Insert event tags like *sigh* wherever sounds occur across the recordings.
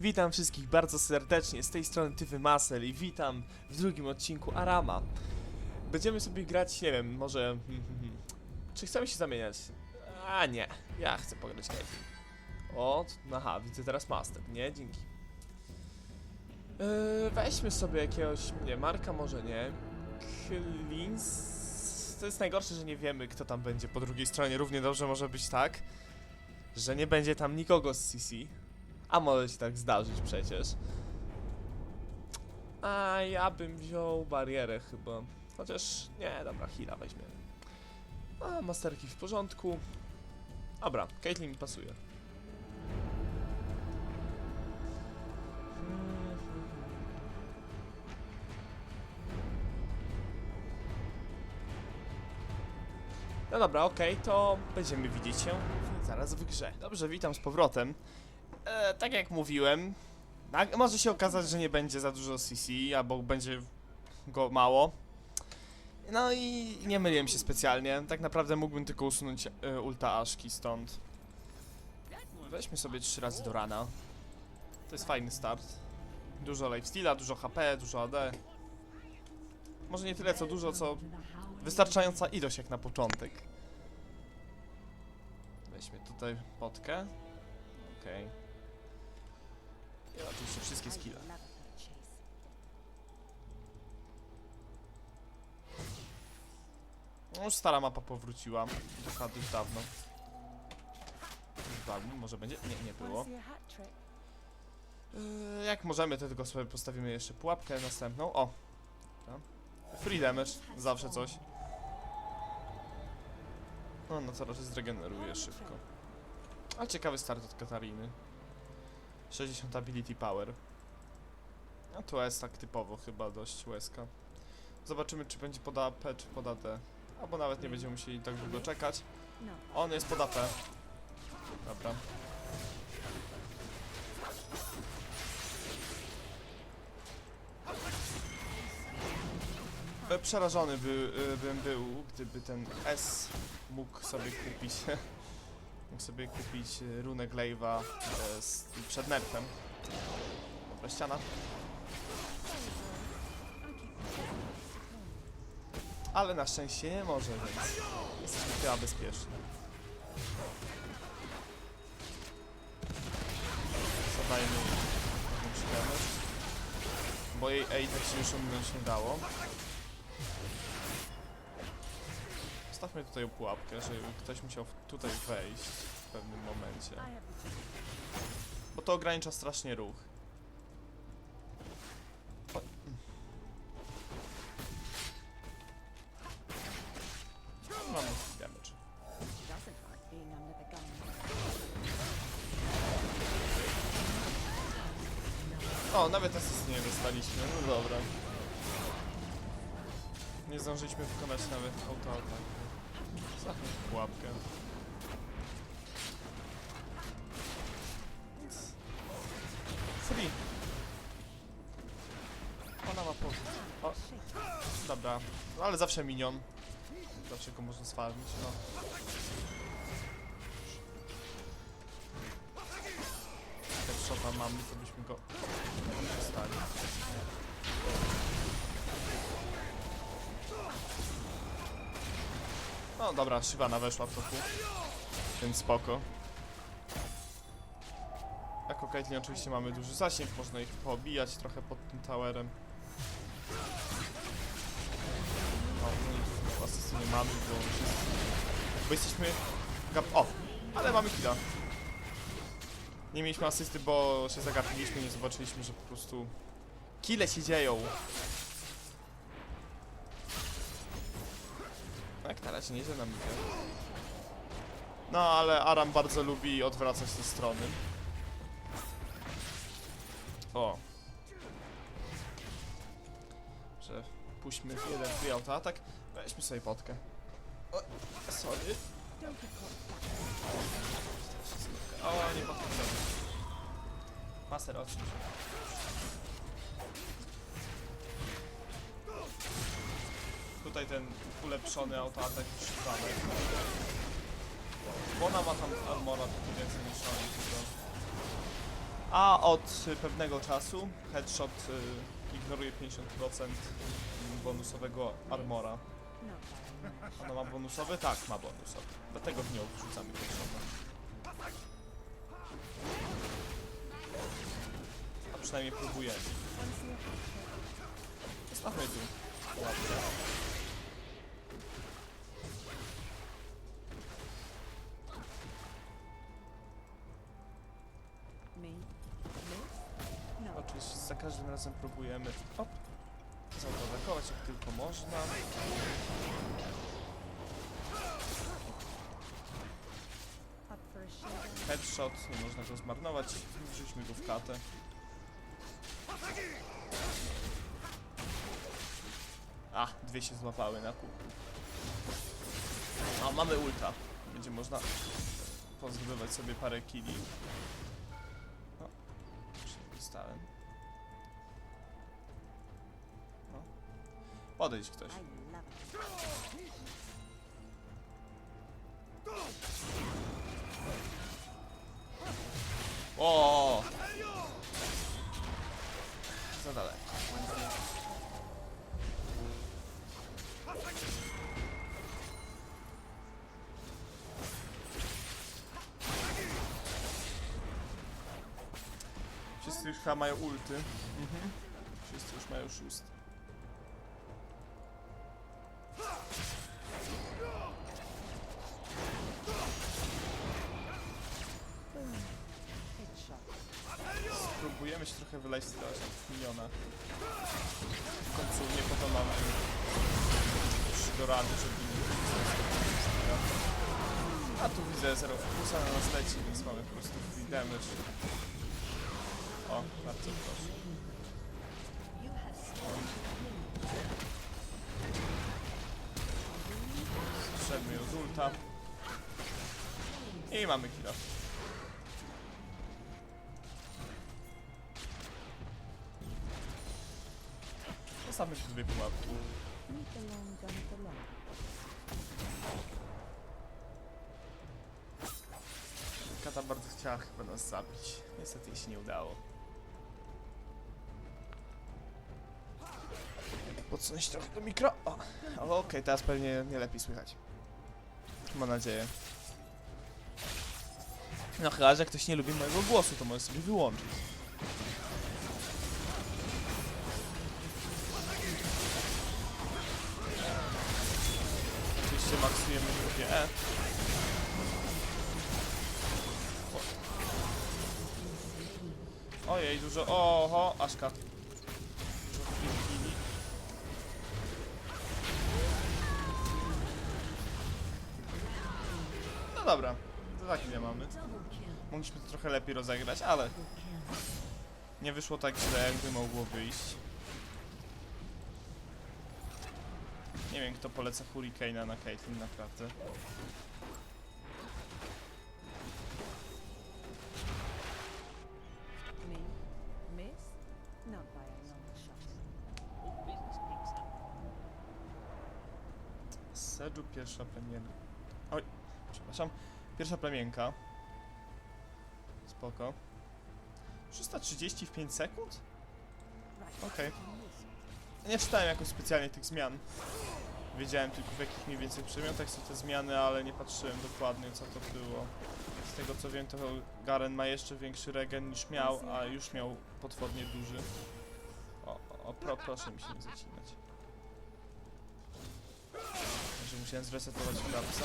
Witam wszystkich bardzo serdecznie, z tej strony Tywy Masel i witam w drugim odcinku Arama. Będziemy sobie grać, nie wiem, może... hmm, hmm, hmm. Czy chcemy się zamieniać? A nie, ja chcę pograć Caitlyn. O, aha, widzę teraz Master, nie? Dzięki. Yy, weźmy sobie jakiegoś, nie, Marka może nie. Klins... To jest najgorsze, że nie wiemy, kto tam będzie po drugiej stronie. Równie dobrze może być tak, że nie będzie tam nikogo z CC. A może się tak zdarzyć przecież. A ja bym wziął barierę chyba. Chociaż nie, dobra, Hila weźmiemy. A masterki w porządku. Dobra, Caitlyn mi pasuje. No dobra, okej, to będziemy widzieć się zaraz w grze. Dobrze, witam z powrotem. E, tak jak mówiłem, może się okazać, że nie będzie za dużo CC, albo będzie go mało. No i nie myliłem się specjalnie. Tak naprawdę mógłbym tylko usunąć e, ulta Ashki stąd. Weźmy sobie trzy razy do rana. To jest fajny start. Dużo lifesteala, dużo HP, dużo AD. Może nie tyle co dużo, co wystarczająca ilość jak na początek. Weźmy tutaj potkę. Okej. I oczywiście wszystkie skille. No stara mapa powróciła. Dokładnie już dawno. Dawno, może będzie? Nie, nie było. Yy, jak możemy, to tylko sobie postawimy jeszcze pułapkę następną. O! Free damage, zawsze coś. No, no co raczej zregeneruje szybko. A ciekawy start od Katariny. 60 ability power. A tu jest tak typowo chyba dość łezka. Zobaczymy czy będzie pod AP czy pod AD. Albo nawet nie będziemy musieli tak długo czekać. On jest pod AP. Dobra. Przerażony by, y, bym był, gdyby ten S mógł sobie kupić *laughs* sobie kupić y, runę Glaive'a e, z- przed nerfem. Dobra, ściana. Ale na szczęście nie może, więc jesteśmy chyba bezpieczni. Zadajmy jakąś damage. Bo jej A tak się już ominąć nie dało. Stawmy tutaj pułapkę, żeby ktoś musiał tutaj wejść w pewnym momencie. Bo to ogranicza strasznie ruch. O. Mamy damage. O, nawet asysty nie dostaliśmy, no dobra. Nie zdążyliśmy wykonać nawet autoataku. Zachęć pułapkę. Ona ma po... O, dobra. No, ale zawsze minion. Zawsze go można sfarmić, no. Headshota mamy, to byśmy go dostali. No dobra, Shyvana weszła w toku. Więc spoko. Jako Caitlyn oczywiście mamy duży zasięg, można ich poobijać trochę pod tym towerem. O, no i asysty nie mamy, bo jest... Bo jesteśmy... O! Ale mamy killa. Nie mieliśmy asysty, bo się zagapiliśmy, nie zobaczyliśmy, że po prostu... Kile się dzieją! Na razie nieźle nam idzie. No, ale Aram bardzo lubi odwracać te strony. O. Że puśćmy jeden free auto atak. Weźmy sobie potkę. O, sorry. O, nie potknę. Master odsuń się. Tutaj ten ulepszony autoatak szybany. Bo ona ma tam armora trochę więcej niż oni tylko. A od pewnego czasu headshot y, ignoruje 50% bonusowego armora. Ona ma bonusowy? Tak, ma bonusowy. Dlatego w nią wrzucamy headshota. A przynajmniej próbujemy. Zostawmy tu. Ładnie. Razem próbujemy op, zaatakować jak tylko można. Headshot, nie można go zmarnować. Wrzućmy go w katę. A, dwie się złapały na kółku. A, mamy ulta. Będzie można pozbywać sobie parę killi. No, już Podejdź ktoś. O! Za daleko. Wszyscy już chyba mają ulty. Mhm. Wszyscy już mają szósty. Miliona. W końcu nie po to mamy już do rany, żeby nie A tu widzę zero fokusa na nas leci, więc mamy po prostu free damage. O, bardzo proszę. Strzelmy ją z ulta. I mamy killa. Zostawmy się dwie pułapki. Kata bardzo chciała chyba nas zabić. Niestety jej się nie udało. Podsunąć trochę do mikro. O, okej, teraz pewnie nie lepiej słychać. Mam nadzieję. No chyba, że ktoś nie lubi mojego głosu, to może sobie wyłączyć. Ojej, dużo. Oho, Aszka. No dobra, to tak ile mamy. Mogliśmy to trochę lepiej rozegrać, ale nie wyszło tak źle, jakby mogło wyjść. Nie wiem, kto poleca Hurricane'a na Caitlyn naprawdę. Sedżu pierwsza plemienka. Oj, przepraszam. Pierwsza plemienka. Spoko. 330 w 5 sekund? Okej. Miss. Nie czytałem jakoś specjalnie tych zmian. Wiedziałem tylko w jakich mniej więcej przedmiotach są te zmiany, ale nie patrzyłem dokładnie co to było. Z tego co wiem to Garen ma jeszcze większy regen niż miał, a już miał potwornie duży. O, o, pro, proszę mi się nie zacinać. Że musiałem zresetować klapsa.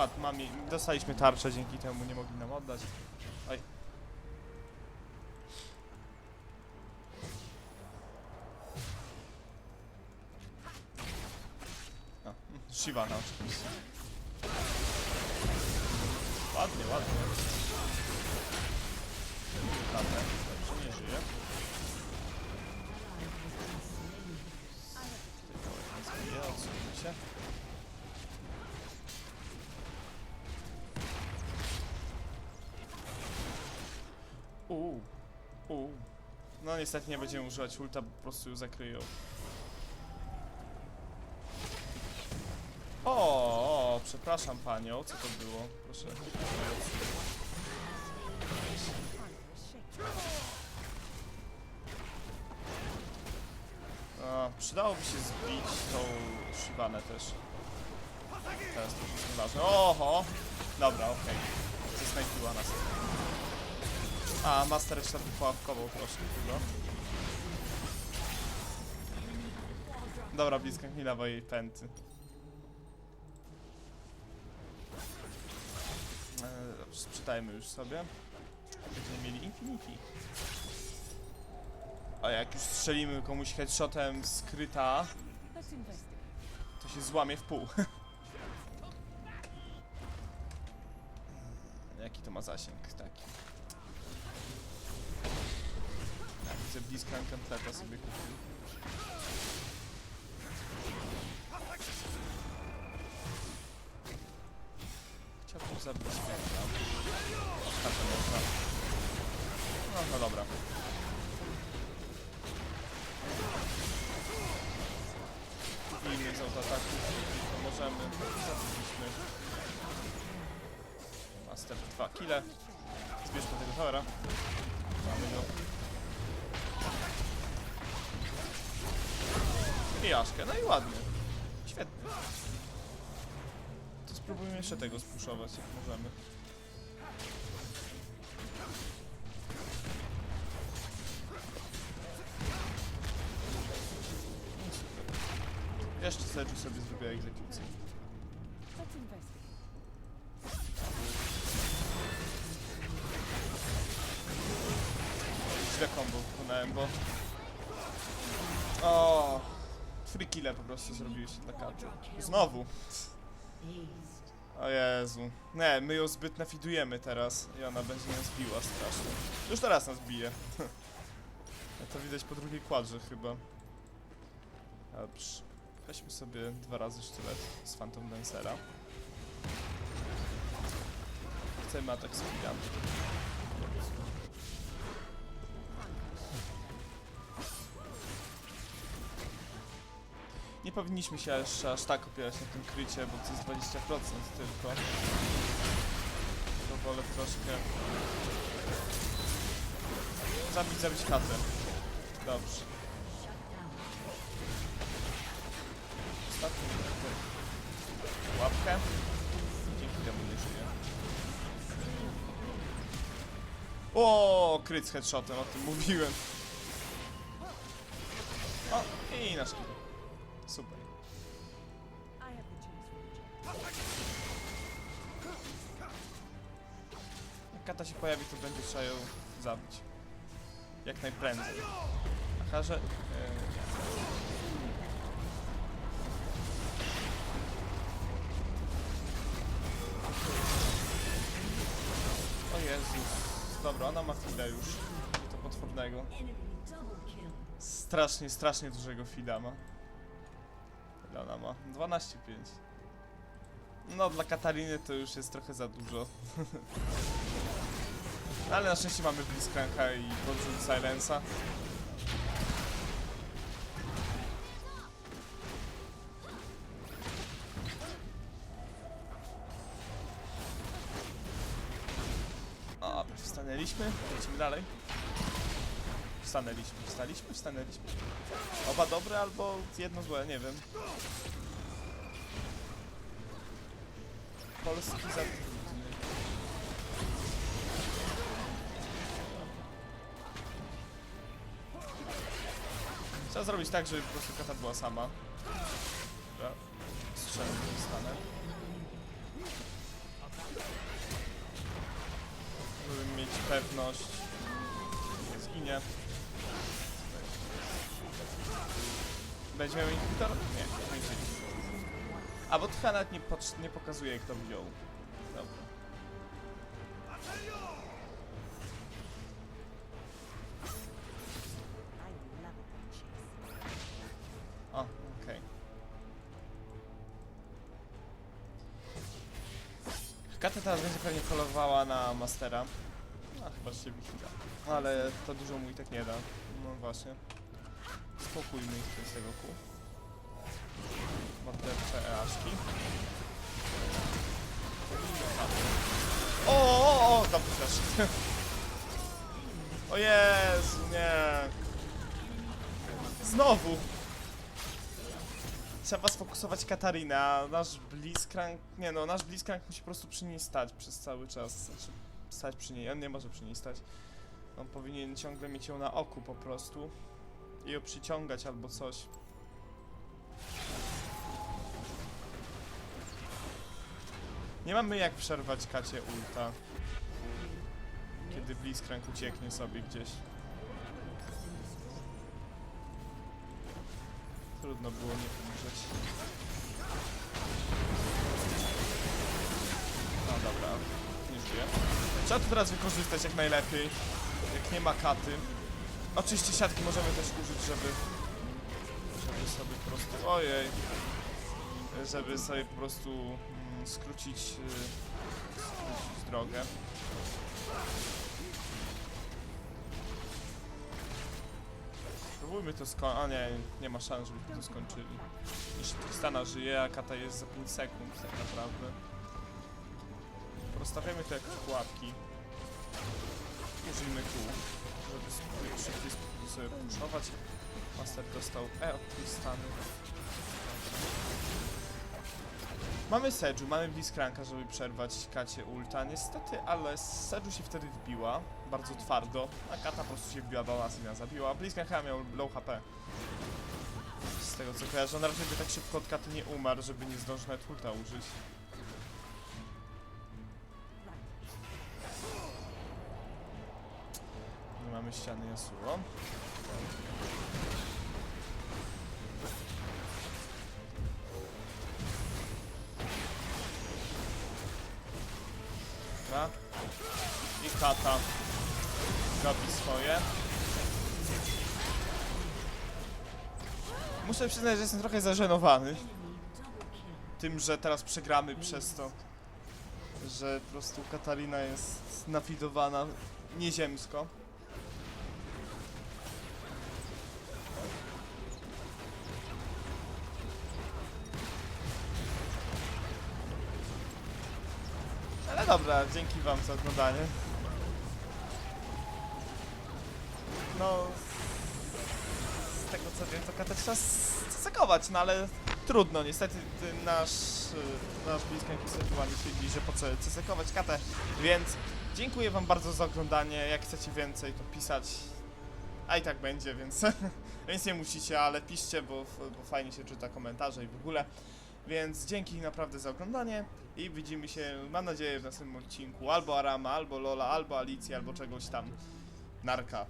A dostaliśmy tarczę, dzięki temu nie mogli nam oddać. Oj. Mm, Shivana oczywiście. Ładnie, ładnie. No niestety nie będziemy używać ulta, po prostu ją zakryją. O, o, przepraszam panią, co to było? Proszę. A, przydałoby się zbić tą Shivanę też. Teraz to już nieważne. Oho! Dobra, okej. Okay. Nas. A, Master jeszcze wypuławkował troszkę chyba. Dobra, bliska mi dawa jej pęty. Eee, dobrze, już sobie. Będziemy mieli Infinity. A jak już strzelimy komuś headshotem skryta, to się złamie w pół. *laughs* Jaki to ma zasięg? Taki. Widzę bliska templeta sobie kupił. Chciałbym zabić Kenta. Ostatnio można. No, no dobra. Bijmy z autoataku, to możemy. Zabiliśmy. Master 2 kile. Zbierzmy tego towera. Mamy go. I no i ładnie. Świetnie. To spróbujmy jeszcze tego spuszować, jak możemy. Jeszcze Sedge sobie zrobiła egzekucję. Źle combo wykonałem, bo... O, Free kille po prostu zrobiłeś dla katy. Znowu. O Jezu. Nie, my ją zbyt nafidujemy teraz i ona będzie nas biła strasznie. Już teraz nas bije. *laughs* To widać po drugiej kładrze chyba. Dobrze. Weźmy sobie dwa razy sztylet z Phantom Dancera. Chcemy atak speeda. Nie powinniśmy się jeszcze aż tak opierać na tym krycie, bo to jest 20% tylko. To wolę troszkę... Zabić, zabić katę. Dobrze. Ostatni łapkę. Dzięki temu nie żyję. O, kryt z headshotem, o tym mówiłem. O, i nasz kill. Super. Jak kata się pojawi, to będzie trzeba ją zabić. Jak najprędzej. Aha, że... Yy, o Jezus. Dobra, ona ma fida już. I to potwornego. Strasznie, strasznie dużego fida ma. Ma? 12,5. No, dla Katariny to już jest trochę za dużo. *laughs* Ale na szczęście mamy Blitzcranka i podrzut Silensa. O, wstanęliśmy, lecimy dalej. Wstanęliśmy, wstaliśmy, wstanęliśmy. Oba dobre albo jedno złe, nie wiem. Polski zatrudnienie. Trzeba zrobić tak, żeby po prostu kata była sama. Dobra. Strzelę, stanę. Żeby mieć pewność, zginie. Będzie miał inhibitor? Nie, będzie. A bo chyba nawet nie, nie pokazuje kto wziął. Dobra. O, okej. Teraz będzie pewnie kolowała na Mastera. A chyba że się wychyla. Ale to dużo mu i tak nie da. No właśnie. Spokójmy ich z tego kół. Mordercze easzki. O, o, o, dobrze też. *laughs* O Jezu, nie. Znowu. Trzeba sfokusować Katarinę, a nasz Blitzcrank... Nie no, nasz Blitzcrank musi po prostu przy niej stać przez cały czas. Znaczy, stać przy niej, on nie może przy niej stać. On powinien ciągle mieć ją na oku po prostu. I ją przyciągać albo coś. Nie mamy jak przerwać Kacie ulta, kiedy Blitzcrank ucieknie sobie gdzieś. Trudno było nie pomrzeć. No dobra, nie żyje. Trzeba to teraz wykorzystać jak najlepiej, jak nie ma katy. Oczywiście siatki możemy też użyć, żeby, żeby sobie po prostu, ojej, żeby sobie po prostu mm, skrócić, y, skrócić drogę. Spróbujmy to skończyć. A nie, nie ma szans, żebyśmy to skończyli. Jeśli Tristana żyje, a Kata jest za 5 sekund tak naprawdę. Rozstawiamy to jak pułapki. Użyjmy kół, żeby sobie szybciej sp- sobie puszować. Master dostał E od Tristany. Mamy Sedżu, mamy Blitzcranka, żeby przerwać Kacie ulta. Niestety, ale Sedżu się wtedy wbiła bardzo twardo, a Kata po prostu się wbiła do nas i nas zabiła. Blitzcrank chyba miał low HP. Z tego co kojarzę, on raczej by tak szybko od Katy nie umarł, żeby nie zdążył nawet ulta użyć. Mamy ściany Yasuo. Dobra. I Kata robi swoje. Muszę przyznać, że jestem trochę zażenowany tym, że teraz przegramy przez to, że po prostu Katarina jest nafidowana nieziemsko. Dobra, dzięki wam za oglądanie. No, z tego co wiem, to katę trzeba zasekować, no ale trudno, niestety ty- nasz, y, nasz bliskany Kisetuani twierdzi, że po co cesekować katę, więc dziękuję wam bardzo za oglądanie, jak chcecie więcej to pisać, a i tak będzie, więc, *laughs* więc nie musicie, ale piszcie, bo, bo fajnie się czyta komentarze i w ogóle, więc dzięki naprawdę za oglądanie i widzimy się, mam nadzieję, w następnym odcinku albo Arama, albo Lola, albo Alicji, albo czegoś tam. Narka.